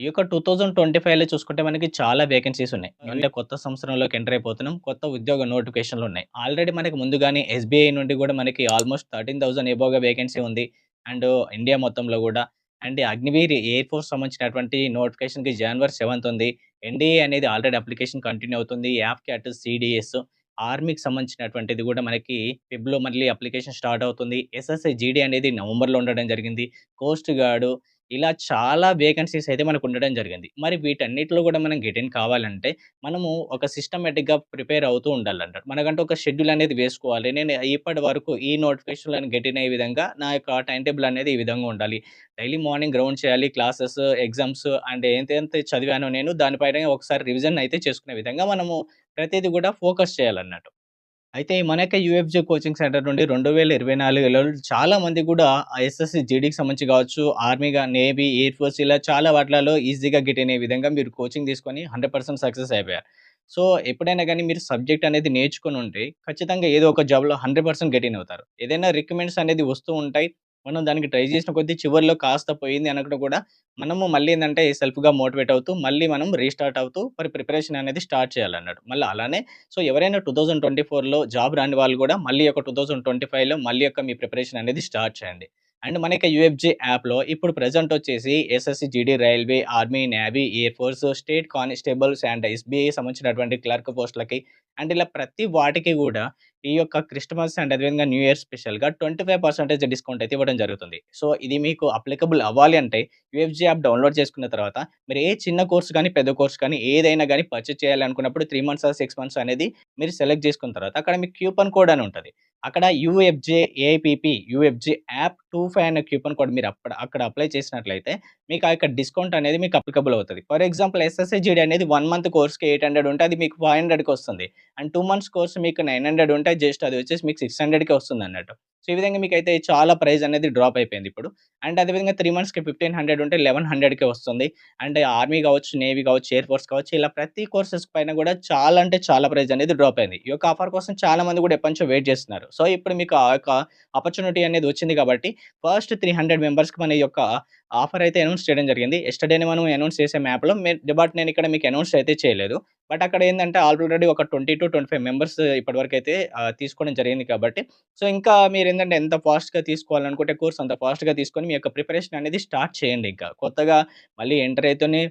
ఈ యొక్క 2025లో చూసుకుంటే మనకి చాలా వేకెన్సీస్ ఉన్నాయి. అంటే కొత్త సంవత్సరంలోకి ఎంటర్ అయిపోతున్నాం. కొత్త ఉద్యోగ నోటిఫికేషన్‌లు ఉన్నాయి. ఆల్రెడీ మనకి ముందుగానే ఎస్‌బీఐ నుండి గూడా మనకి ఆల్‌మోస్ట్ 13,000 ఎబోవ్‌గా వేకెన్సీ ఉంది. అండ్ ఇండియా మొత్తంలో గూడా. అండ్ అగ్నివీర్ ఎయిర్ ఫోర్స్ సంబంధించినటువంటి నోటిఫికేషన్‌కి జనవరి 7థ్ ఉంది. ఎన్‌డీఏ అనేది ఆల్రెడీ అప్లికేషన్ కంటిన్యూ అవుతుంది. యాప్ క్యాట్, సీడీఎస్, ఆర్మీకి సంబంధించినటువంటిది గూడా మనకి ఫెబ్‌లో మళ్ళీ అప్లికేషన్ స్టార్ట్ అవుతుంది. ఎస్ఎస్‌ఐ జీడీ అనేది నవంబర్‌లో ఉండడం జరిగింది. కోస్ట్ గార్డ్ ఇలా చాలా వేకెన్సీస్ అయితే మనకు ఉండడం జరిగింది. మరి వీటన్నిటిలో కూడా మనం గెట్ ఇన్ కావాలంటే మనము ఒక సిస్టమేటిక్గా ప్రిపేర్ అవుతూ ఉండాలంటారు మనకంటూ ఒక షెడ్యూల్ అనేది వేసుకోవాలి. నేను ఇప్పటి వరకు ఈ నోటిఫికేషన్‌లను గెట్ ఇన్ అయ్యే విధంగా నా యొక్క టైం టేబుల్ అనేది ఈ విధంగా ఉండాలి. డైలీ మార్నింగ్ గ్రౌండ్ చేయాలి. క్లాసెస్, ఎగ్జామ్స్ అండ్ ఎంతెంత చదివానో నేను దానిపైన ఒకసారి రివిజన్ అయితే చేసుకునే విధంగా మనము ప్రతిదీ కూడా ఫోకస్ చేయాలన్నట్టు. అయితే మన యొక్క యూఎఫ్‌జే కోచింగ్ సెంటర్ నుండి 2024లో చాలా మంది కూడా ఎస్ఎస్‌సి జీడీకి సంబంధించి కావచ్చు ఆర్మీగా, నేవీ, ఎయిర్ ఫోర్స్ ఇలా చాలా వాటిలలో ఈజీగా గెట్ ఇన్ విధంగా మీరు కోచింగ్ తీసుకొని 100% సక్సెస్ అయిపోయారు. సో, ఎప్పుడైనా కానీ మీరు సబ్జెక్ట్ అనేది నేర్చుకుని ఉంటే ఖచ్చితంగా ఏదో ఒక జాబ్‌లో 100% గెట్ ఇన్ అవుతారు. ఏదైనా రికమెండ్స్ అనేది వస్తూ ఉంటాయి. మనం దానికి ట్రై చేసిన కొద్దీ చివరిలో కాస్త పోయింది అనకుండా కూడా మనము మళ్ళీ ఏంటంటే సెల్ఫ్‌గా మోటివేట్ అవుతూ మళ్ళీ మనం రీస్టార్ట్ అవుతూ మరి ప్రిపరేషన్ అనేది స్టార్ట్ చేయాలన్నాడు మళ్ళీ అలానే సో, ఎవరైనా 2024లో జాబ్ రాని వాళ్ళు కూడా మళ్ళీ ఒక 2025లో మళ్ళీ యొక్క మీ ప్రిపరేషన్ అనేది స్టార్ట్ చేయండి. అండ్ మన యొక్క యాప్‌లో ఇప్పుడు ప్రజెంట్ వచ్చేసి SSC GD, railway, army, navy, air force, state constables and SBI సంబంధించినటువంటి క్లర్క్ పోస్టులకి అండ్ ఇలా ప్రతి వాటికి కూడా ఈ యొక్క క్రిస్టమస్ అండ్ అదేవిధంగా న్యూ ఇయర్ స్పెషల్‌గా 25% డిస్కౌంట్ అయితే ఇవ్వడం జరుగుతుంది. సో, ఇది మీకు అప్లికబుల్ అవ్వాలి అంటే యూఎఫ్జీ యాప్ డౌన్‌లోడ్ చేసుకున్న తర్వాత మీరు ఏ చిన్న కోర్స్ కానీ పెద్ద కోర్స్ కానీ ఏదైనా కానీ పర్చేజ్ చేయాలనుకున్నప్పుడు త్రీ మంత్స్ ఆర్ 6 మంత్స్ అనేది మీరు సెలెక్ట్ చేసుకున్న తర్వాత అక్కడ మీకు క్యూపన్ కోడ్ అని ఉంటుంది అక్కడ యూఎఫ్‌జే ఏపీపీ యూఎఫ్‌జే యాప్ 25 అనే కూపన్ కోడ్ మీరు అప్పుడు అక్కడ అప్లై చేసినట్లయితే మీకు ఆ యొక్క డిస్కౌంట్ అనేది మీకు అప్లికబుల్ అవుతుంది ఫర్ ఎగ్జాంపుల్ ఎస్ఎస్‌సి జీడీ అనేది వన్ మంత్ కోర్స్‌కి 800 ఉంటే అది మీకు 500కి వస్తుంది. అండ్ టూ మంత్స్ కోర్స్ మీకు 900 ఉంటే జస్ట్ అది వచ్చేసి మీకు సిక్స్ హండ్రెడ్కి వస్తుంది అన్నట్టు సో, ఈ విధంగా మీకైతే చాలా ప్రైస్ అనేది డ్రాప్ అయిపోయింది ఇప్పుడు. అండ్ అదేవిధంగా త్రీ మంత్స్‌కి 1500 ఉంటే 1100కే వస్తుంది. అండ్ ఆర్మీ కావచ్చు నేవీ కావచ్చు ఎయిర్ ఫోర్స్ కావచ్చు ఇలా ప్రతి కోర్సెస్ పైన కూడా చాలా అంటే చాలా ప్రైస్ అనేది డ్రాప్ అయింది. ఈ యొక్క ఆఫర్ కోసం చాలా మంది కూడా ఎప్పటి వెయిట్ చేస్తున్నారు. సో, ఇప్పుడు మీకు ఆ యొక్క ఆపర్చునిటీ అనేది వచ్చింది కాబట్టి ఫస్ట్ 300 మెంబర్స్‌కి మన యొక్క ఆఫర్ అయితే అనౌన్స్ చేయడం జరిగింది. యెస్టర్‌డేనే మనం అనౌన్స్ చేసే మ్యాప్లో మీ బట్ నేను ఇక్కడ మీకు అనౌన్స్ అయితే చేయలేదు. బట్ అక్కడ ఏంటంటే ఆల్రెడీ ఒక 20-25 మెంబర్స్ ఇప్పటివరకు అయితే తీసుకోవడం జరిగింది కాబట్టి సో, ఇంకా మీరు ఏంటంటే ఎంత ఫాస్ట్‌గా తీసుకోవాలనుకుంటే కోర్స్ అంత ఫాస్ట్‌గా తీసుకొని మీ యొక్క ప్రిపరేషన్ అనేది స్టార్ట్ చేయండి ఇంకా. కొత్తగా మళ్ళీ ఎంటర్ అయితేనే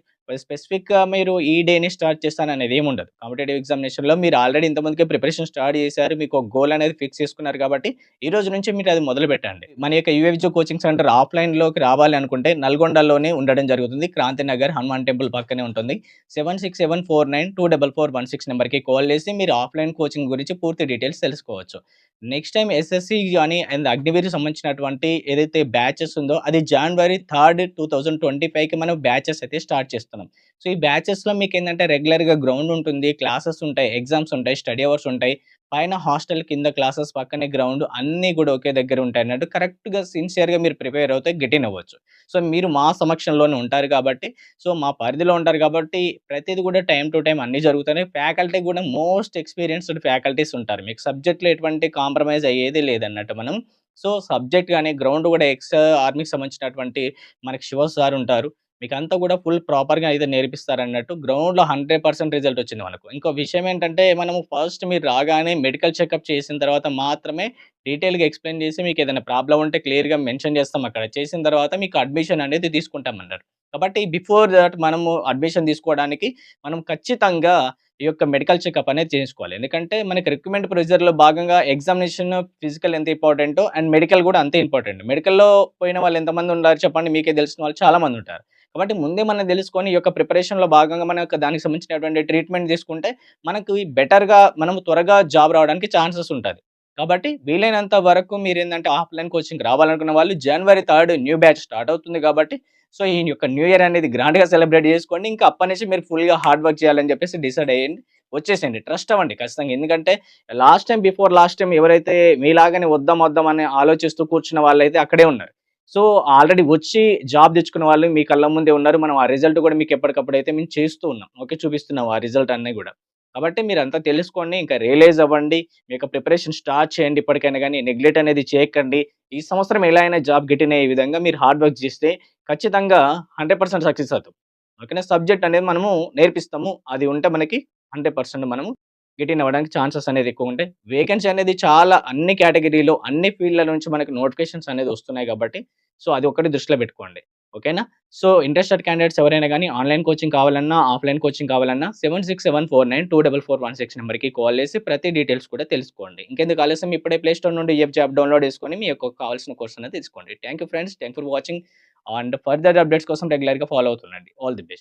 స్పెసిఫిక్‌గా మీరు ఈ డేని స్టార్ట్ చేస్తాను అనేది ఏమి ఉండదు. కాంపిటేటివ్ ఎగ్జామినేషన్‌లో మీరు ఆల్రెడీ ఇంతకుముందుకే ప్రిపరేషన్ స్టార్ట్ చేశారు. మీకు ఒక గోల్ అనేది ఫిక్స్ చేసుకున్నారు కాబట్టి ఈ రోజు నుంచి మీరు అది మొదలుపెట్టండి. మన యొక్క యూఎఫ్‌జే కోచింగ్ సెంటర్ ఆఫ్‌లైన్‌లోకి రావాలి అనుకుంటే నల్గొండలోనే ఉండడం జరుగుతుంది. క్రాంతినగర్ హనుమాన్ టెంపుల్ పక్కనే ఉంటుంది. 7674924416 నెంబర్‌కి కాల్ చేసి మీరు ఆఫ్‌లైన్ కోచింగ్ గురించి పూర్తి డీటెయిల్స్ తెలుసుకోవచ్చు. నెక్స్ట్ టైం ఎస్ఎస్‌సి కానీ అండ్ అగ్నివీర్‌కి సంబంధించినటువంటి ఏదైతే బ్యాచెస్ ఉందో అది జనవరి 3, 2025కి మనం బ్యాచెస్ అయితే స్టార్ట్ చేస్తున్నాం. సో, ఈ బ్యాచెస్‌లో మీకేందంటే రెగ్యులర్‌గా గ్రౌండ్ ఉంటుంది. క్లాసెస్ ఉంటాయి. ఎగ్జామ్స్ ఉంటాయి. స్టడీ అవర్స్ ఉంటాయి. పైన హాస్టల్ కింద క్లాసెస్ పక్కనే గ్రౌండ్ అన్నీ కూడా ఒకే దగ్గర ఉంటాయి అన్నట్టు కరెక్ట్‌గా సిన్సియర్‌గా మీరు ప్రిపేర్ అవుతే గెట్ ఇన్ అవ్వచ్చు. సో, మీరు మా సమక్షంలోనే ఉంటారు కాబట్టి సో, మా పరిధిలో ఉంటారు కాబట్టి ప్రతిదీ కూడా టైం టు టైం అన్నీ జరుగుతాయి ఫ్యాకల్టీ కూడా మోస్ట్ ఎక్స్‌పీరియన్స్‌డ్ ఫ్యాకల్టీస్ ఉంటారు. మీకు సబ్జెక్ట్‌లో ఎటువంటి కాంప్రమైజ్ అయ్యేది లేదన్నట్టు మనం. సో, సబ్జెక్ట్ కానీ గ్రౌండ్ కూడా ఎక్స్ ఆర్మీకి సంబంధించినటువంటి మనకి శివ సార్ ఉంటారు. మీకు అంతా కూడా ఫుల్ ప్రాపర్‌గా అయితే నేర్పిస్తారన్నట్టు. గ్రౌండ్‌లో 100% రిజల్ట్ వచ్చింది మనకు. ఇంకో విషయం ఏంటంటే మనము ఫస్ట్ మీరు రాగానే మెడికల్ చెకప్ చేసిన తర్వాత మాత్రమే డీటెయిల్‌గా ఎక్స్‌ప్లెయిన్ చేసి మీకు ఏదైనా ప్రాబ్లం ఉంటే క్లియర్‌గా మెన్షన్ చేస్తాం అక్కడ. చేసిన తర్వాత మీకు అడ్మిషన్ అనేది తీసుకుంటామన్నారు. కాబట్టి బిఫోర్ దట్ మనము అడ్మిషన్ తీసుకోవడానికి మనం ఖచ్చితంగా ఈ యొక్క మెడికల్ చెకప్ అనేది చేయించుకోవాలి. ఎందుకంటే మనకి రిక్రూట్‌మెంట్ ప్రొసీజర్లో భాగంగా ఎగ్జామినేషన్, ఫిజికల్ ఎంత ఇంపార్టెంటో అండ్ మెడికల్ కూడా అంతే ఇంపార్టెంట్. మెడికల్‌లో పోయిన వాళ్ళు ఎంతమంది ఉన్నారు చెప్పండి? మీకే తెలిసిన వాళ్ళు చాలామంది ఉంటారు. కాబట్టి ముందే మనం తెలుసుకొని ఈ యొక్క ప్రిపరేషన్‌లో భాగంగా మన యొక్క దానికి సంబంధించినటువంటి ట్రీట్మెంట్ తీసుకుంటే మనకు బెటర్‌గా మనం త్వరగా జాబ్ రావడానికి ఛాన్సెస్ ఉంటుంది కాబట్టి వీలైనంత వరకు మీరు ఏంటంటే ఆఫ్‌లైన్ కోచింగ్ రావాలనుకున్న వాళ్ళు జనవరి థర్డ్ న్యూ బ్యాచ్ స్టార్ట్ అవుతుంది కాబట్టి సో, ఈ యొక్క న్యూ ఇయర్ అనేది గ్రాండ్‌గా సెలబ్రేట్ చేసుకోండి. ఇంకా అప్పటినుంచి మీరు ఫుల్‌గా హార్డ్ వర్క్ చేయాలని చెప్పేసి డిసైడ్ అయ్యండి. వచ్చేసేయండి. ట్రస్ట్ అవ్వండి ఖచ్చితంగా. ఎందుకంటే last time before last time ఎవరైతే మీలాగానే వద్దాం వద్దాం అని ఆలోచిస్తూ కూర్చున్న వాళ్ళైతే అక్కడే ఉన్నారు. సో, ఆల్రెడీ వచ్చి జాబ్ తెచ్చుకున్న వాళ్ళు మీ కళ్ళ ముందే ఉన్నారు. మనం ఆ రిజల్ట్ కూడా మీకు ఎప్పటికప్పుడు అయితే మేము చేస్తూ ఉన్నాం. ఓకే. చూపిస్తున్నాం ఆ రిజల్ట్ అన్నీ కూడా కాబట్టి మీరు అంతా తెలుసుకోండి. ఇంకా రియలైజ్ అవ్వండి. మీ యొక్క ప్రిపరేషన్ స్టార్ట్ చేయండి ఇప్పటికైనా కానీ నెగ్లెక్ట్ అనేది చేయకండి. ఈ సంవత్సరం ఎలా అయినా జాబ్ గెట్ ఇన్ అయ్యే విధంగా మీరు హార్డ్ వర్క్ చేస్తే ఖచ్చితంగా 100% సక్సెస్ అవుతాం. ఓకేనా సబ్జెక్ట్ అనేది మనము నేర్పిస్తాము అది ఉంటే మనకి హండ్రెడ్ పర్సెంట్ మనము గెట్ అవ్వడానికి ఛాన్సెస్ అనేది ఎక్కువ ఉంటాయి. వేకెన్సీ అనేది చాలా అన్ని కేటగిరీలో అన్ని ఫీల్డ్ల నుంచి మనకి నోటిఫికేషన్స్ అనేది వస్తున్నాయి కాబట్టి సో అది ఒకటి దృష్టిలో పెట్టుకోండి. ఓకేనా? సో ఇంట్రెస్టెడ్ క్యాండిడేట్స్ ఎవరైనా కానీ ఆన్లైన్ కోచింగ్ కావాలన్నా ఆఫ్లైన్ కోచింగ్ కావాలన్నా seven six seven four nine two double four one six నెంబర్కి కాల్ చేసి ప్రతి డీటెయిల్స్ కూడా తెలుసుకోండి. ఇంకెందుకు ఆలస్యం? ఇప్పుడే ప్లేస్టోర్ నుండి ఎఫ్ జాబ్ డౌన్లోడ్ చేసుకొని మీ యొక్క కావాల్సిన కోర్స్ అనేది తీసుకోండి. Thank you friends thank for watching and further updates కోసం రెగ్యులర్గా ఫాలో అవుతుండండి. All the best